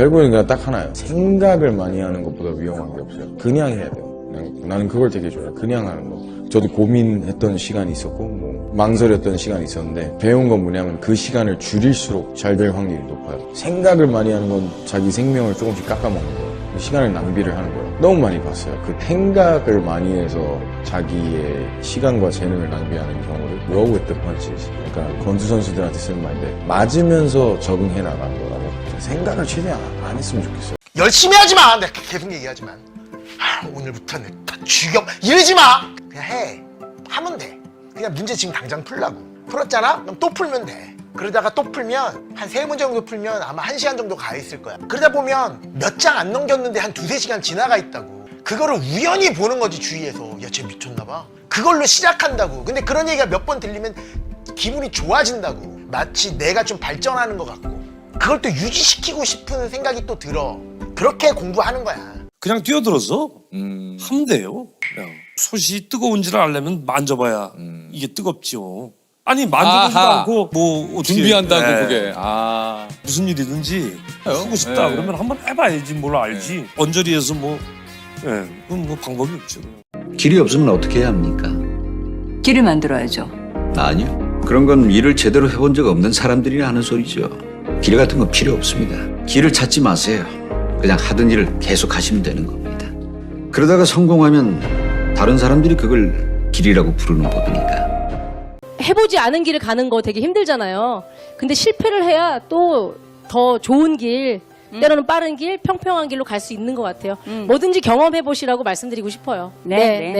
결국엔 그냥 딱 하나예요. 생각을 많이 하는 것보다 위험한 게 없어요. 그냥 해야 돼요. 나는 그걸 되게 좋아해요. 그냥 하는 거. 저도 고민했던 시간이 있었고, 뭐, 망설였던 시간이 있었는데, 배운 건 뭐냐면 그 시간을 줄일수록 잘 될 확률이 높아요. 생각을 많이 하는 건 자기 생명을 조금씩 깎아먹는 거예요. 시간을 낭비를 하는 거예요. 너무 많이 봤어요. 그 생각을 많이 해서 자기의 시간과 재능을 낭비하는 경우를 roll with the. 그러니까 권투 선수들한테 쓰는 말인데 맞으면서 적응해 나가는 거라고 생각을 최대한 안 했으면 좋겠어요. 열심히 하지 마. 내가 계속 얘기하지만 아, 오늘부터는 다 죽여 이러지 마. 그냥 해. 하면 돼. 그냥 문제 지금 당장 풀라고. 풀었잖아? 그럼 또 풀면 돼. 그러다가 또 풀면 한 세 문제 정도 풀면 아마 한 시간 정도 가 있을 거야. 그러다 보면 몇 장 안 넘겼는데 한 두세 시간 지나가 있다고. 그거를 우연히 보는 거지 주위에서. 야, 쟤 미쳤나 봐. 그걸로 시작한다고. 근데 그런 얘기가 몇 번 들리면 기분이 좋아진다고. 마치 내가 좀 발전하는 것 같고. 그걸 또 유지시키고 싶은 생각이 또 들어. 그렇게 공부하는 거야. 그냥 뛰어들어서 음. 하면 돼요. 그냥 솥이 뜨거운지를 알려면 만져봐야 음. 이게 뜨겁죠. 아니 만져보지도 아하. 않고 뭐 어떻게 준비한다고 네. 그게. 아. 무슨 일이든지 해요? 하고 싶다 네. 그러면 한번 해봐야지 뭘 알지. 언저리에서 뭐 예, 그건 뭐 방법이 없죠. 길이 없으면 어떻게 해야 합니까? 길을 만들어야죠. 아니요. 그런 건 일을 제대로 해본 적 없는 사람들이 하는 소리죠. 길 같은 건 필요 없습니다. 길을 찾지 마세요. 그냥 하던 일을 계속 하시면 되는 겁니다. 그러다가 성공하면 다른 사람들이 그걸 길이라고 부르는 법이니까. 해보지 않은 길을 가는 거 되게 힘들잖아요. 근데 실패를 해야 또 더 좋은 길, 때로는 빠른 길, 평평한 길로 갈 수 있는 것 같아요. 뭐든지 경험해 보시라고 말씀드리고 싶어요. 네, 네.